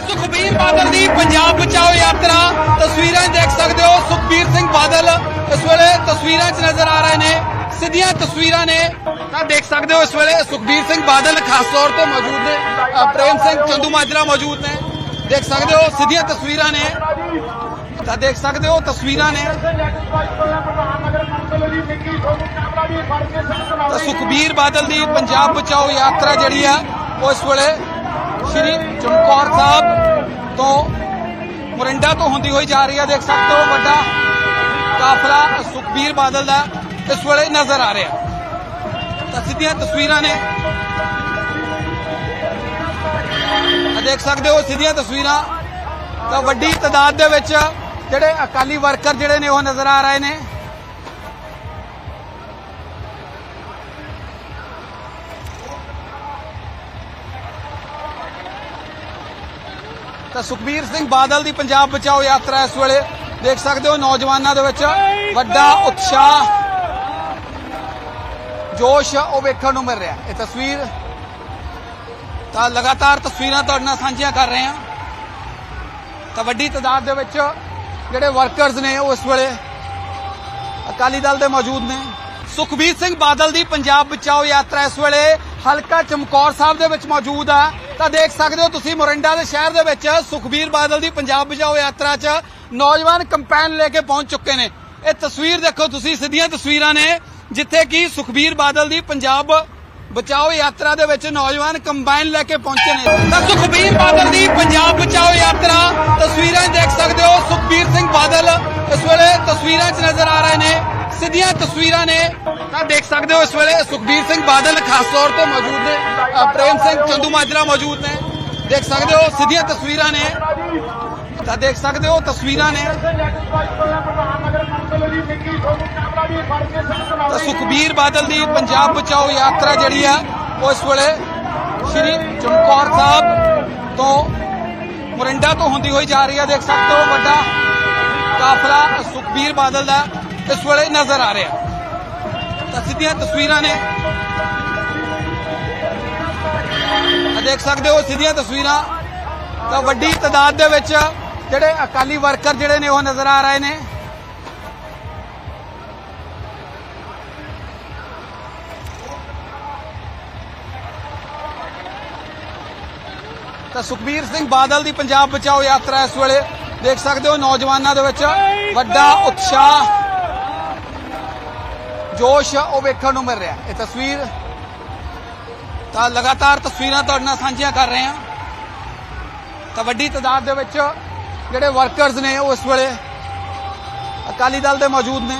ਸੁਖਬੀਰ ਬਾਦਲ ਦੀ ਪੰਜਾਬ ਬਚਾਓ ਯਾਤਰਾ ਤਸਵੀਰਾਂ ਦੇਖ ਸਕਦੇ ਹੋ। ਸੁਖਬੀਰ ਸਿੰਘ ਬਾਦਲ ਇਸ ਵੇਲੇ ਤਸਵੀਰਾਂ 'ਚ ਨਜ਼ਰ ਆ ਰਹੇ ਨੇ, ਸਿੱਧੀਆਂ ਤਸਵੀਰਾਂ ਨੇ। ਤਾਂ ਦੇਖ ਸਕਦੇ ਹੋ ਇਸ ਵੇਲੇ ਸੁਖਬੀਰ ਸਿੰਘ ਬਾਦਲ ਖਾਸ ਤੌਰ ਤੇ ਮੌਜੂਦ ਨੇ। ਪ੍ਰੇਮ ਸਿੰਘ ਚੰਦੂ ਮਾਜਰਾ ਮੌਜੂਦ ਨੇ। ਦੇਖ ਸਕਦੇ ਹੋ ਸਿੱਧੀਆਂ ਤਸਵੀਰਾਂ ਨੇ। ਤਾਂ ਦੇਖ ਸਕਦੇ ਹੋ ਤਸਵੀਰਾਂ ਨੇ। ਤਾਂ ਸੁਖਬੀਰ ਬਾਦਲ ਦੀ ਪੰਜਾਬ ਬਚਾਓ ਯਾਤਰਾ ਜਿਹੜੀ ਆ, ਉਹ ਇਸ ਵੇਲੇ ਸ਼੍ਰੀ ਚਮਕੌਰ ਸਾਹਿਬ ਤੋਂ ਮੁਰਿੰਡਾ ਤੋਂ ਹੁੰਦੀ ਹੋਈ ਜਾ ਰਹੀ ਹੈ। ਦੇਖ ਸਕਦੇ ਹੋ ਵੱਡਾ ਕਾਫਲਾ ਸੁਖਬੀਰ ਬਾਦਲ ਦਾ ਇਸ ਵੇਲੇ ਨਜ਼ਰ ਆ ਰਿਹਾ। ਤਾਂ ਸਿੱਧੀਆਂ ਤਸਵੀਰਾਂ ਨੇ। ਦੇਖ ਸਕਦੇ ਹੋ ਸਿੱਧੀਆਂ ਤਸਵੀਰਾਂ। ਤਾਂ ਵੱਡੀ ਤਾਦਾਦ ਦੇ ਵਿੱਚ ਜਿਹੜੇ ਅਕਾਲੀ ਵਰਕਰ ਜਿਹੜੇ ਨੇ ਉਹ ਨਜ਼ਰ ਆ ਰਹੇ ਨੇ। ਤਾਂ ਸੁਖਬੀਰ ਸਿੰਘ ਬਾਦਲ ਦੀ ਪੰਜਾਬ ਬਚਾਓ ਯਾਤਰਾ ਇਸ ਵੇਲੇ ਦੇਖ ਸਕਦੇ ਹੋ ਨੌਜਵਾਨਾਂ ਦੇ ਵਿੱਚ ਵੱਡਾ ਉਤਸ਼ਾਹ, ਜੋਸ਼ ਉਹ ਵੇਖਣ ਨੂੰ ਮਿਲ ਰਿਹਾ। ਇਹ ਤਸਵੀਰ ਤਾਂ ਲਗਾਤਾਰ ਤਸਵੀਰਾਂ ਤੁਹਾਡੇ ਨਾਲ ਸਾਂਝੀਆਂ ਕਰ ਰਹੇ ਹਾਂ। ਤਾਂ ਵੱਡੀ ਤਾਦਾਦ ਦੇ ਵਿੱਚ ਜਿਹੜੇ ਵਰਕਰਸ ਨੇ ਉਹ ਇਸ ਵੇਲੇ ਅਕਾਲੀ ਦਲ ਦੇ ਮੌਜੂਦ ਨੇ। ਸੁਖਬੀਰ ਸਿੰਘ ਬਾਦਲ ਦੀ ਪੰਜਾਬ ਬਚਾਓ ਯਾਤਰਾ ਇਸ ਵੇਲੇ ਹਲਕਾ ਚਮਕੌਰ ਸਾਹਿਬ ਦੇ ਵਿੱਚ ਮੌਜੂਦ ਆ। ਤਾਂ ਦੇਖ ਸਕਦੇ ਹੋ ਤੁਸੀਂ ਮੋਰਿੰਡਾ ਦੇ ਸ਼ਹਿਰ ਦੇ ਵਿੱਚ ਸੁਖਬੀਰ ਬਾਦਲ ਦੀ ਪੰਜਾਬ ਬਚਾਓ ਯਾਤਰਾ 'ਚ ਨੌਜਵਾਨ ਕੰਪੈਨ ਲੈ ਕੇ ਪਹੁੰਚ ਚੁੱਕੇ ਨੇ। ਇਹ ਤਸਵੀਰ ਦੇਖੋ ਤੁਸੀਂ, ਸਿੱਧੀਆਂ ਤਸਵੀਰਾਂ ਨੇ, ਜਿੱਥੇ ਕਿ ਸੁਖਬੀਰ ਬਾਦਲ ਦੀ ਪੰਜਾਬ ਬਚਾਓ ਯਾਤਰਾ ਦੇ ਵਿੱਚ ਨੌਜਵਾਨ ਕੰਬਾਈਨ ਲੈ ਕੇ ਪਹੁੰਚੇ ਨੇ। ਤਾਂ ਸੁਖਬੀਰ ਬਾਦਲ ਦੀ ਸੁਖਬੀਰ ਸਿੰਘ ਬਾਦਲ ਇਸ ਵੇਲੇ ਤਸਵੀਰਾਂ 'ਚ ਨਜ਼ਰ ਆ ਰਹੇ ਨੇ, ਸਿੱਧੀਆਂ ਤਸਵੀਰਾਂ ਨੇ। ਤਾਂ ਦੇਖ ਸਕਦੇ ਹੋ ਇਸ ਵੇਲੇ ਸੁਖਬੀਰ ਸਿੰਘ ਬਾਦਲ ਖਾਸ ਤੌਰ ਤੇ ਮੌਜੂਦ ਨੇ ਪ੍ਰੇਮ ਸਿੰਘ ਚੰਦੂ ਮਾਜਰਾ ਮੌਜੂਦ ਨੇ। ਦੇਖ ਸਕਦੇ ਹੋ ਸਿੱਧੀਆਂ ਤਸਵੀਰਾਂ ਨੇ। ਤਾਂ ਦੇਖ ਸਕਦੇ ਹੋ ਤਸਵੀਰਾਂ ਨੇ। ਤਾਂ ਸੁਖਬੀਰ ਬਾਦਲ ਦੀ ਪੰਜਾਬ ਬਚਾਓ ਯਾਤਰਾ ਜਿਹੜੀ ਆ, ਉਹ ਇਸ ਵੇਲੇ ਸ਼੍ਰੀ ਚਮਕੌਰ ਸਾਹਿਬ ਮੁਰਿੰਡਾ ਤੋਂ ਹੁੰਦੀ ਹੋਈ ਜਾ ਰਹੀ ਹੈ। ਦੇਖ ਸਕਦੇ ਹੋ ਵੱਡਾ ਕਾਫਲਾ ਸੁਖਬੀਰ ਬਾਦਲ ਦਾ ਇਸ ਵੇਲੇ ਨਜ਼ਰ ਆ ਰਿਹਾ। ਤਾਂ ਸਿੱਧੀਆਂ ਤਸਵੀਰਾਂ ਨੇ। ਦੇਖ ਸਕਦੇ ਹੋ, ਸਿੱਧੀਆਂ ਤਸਵੀਰਾਂ। ਤਾਂ ਵੱਡੀ ਤਾਦਾਦ ਦੇ ਵਿੱਚ ਜਿਹੜੇ ਅਕਾਲੀ ਵਰਕਰ ਜਿਹੜੇ ਨੇ ਉਹ ਨਜ਼ਰ ਆ ਰਹੇ ਨੇ। ਤਾਂ ਸੁਖਬੀਰ ਸਿੰਘ ਬਾਦਲ ਦੀ ਪੰਜਾਬ ਬਚਾਓ ਯਾਤਰਾ ਇਸ ਵੇਲੇ ਦੇਖ ਸਕਦੇ ਹੋ ਨੌਜਵਾਨਾਂ ਦੇ ਵਿੱਚ ਵੱਡਾ ਉਤਸ਼ਾਹ, ਜੋਸ਼ ਉਹ ਵੇਖਣ ਨੂੰ ਮਿਲ ਰਿਹਾ। ਇਹ ਤਸਵੀਰ ਤਾਂ ਲਗਾਤਾਰ ਤਸਵੀਰਾਂ ਤੁਹਾਡੇ ਨਾਲ ਸਾਂਝੀਆਂ ਕਰ ਰਹੇ ਹਾਂ। ਤਾਂ ਵੱਡੀ ਤਾਦਾਦ ਦੇ ਵਿੱਚ ਜਿਹੜੇ ਵਰਕਰਸ ਨੇ ਉਹ ਇਸ ਵੇਲੇ ਅਕਾਲੀ ਦਲ ਦੇ ਮੌਜੂਦ ਨੇ।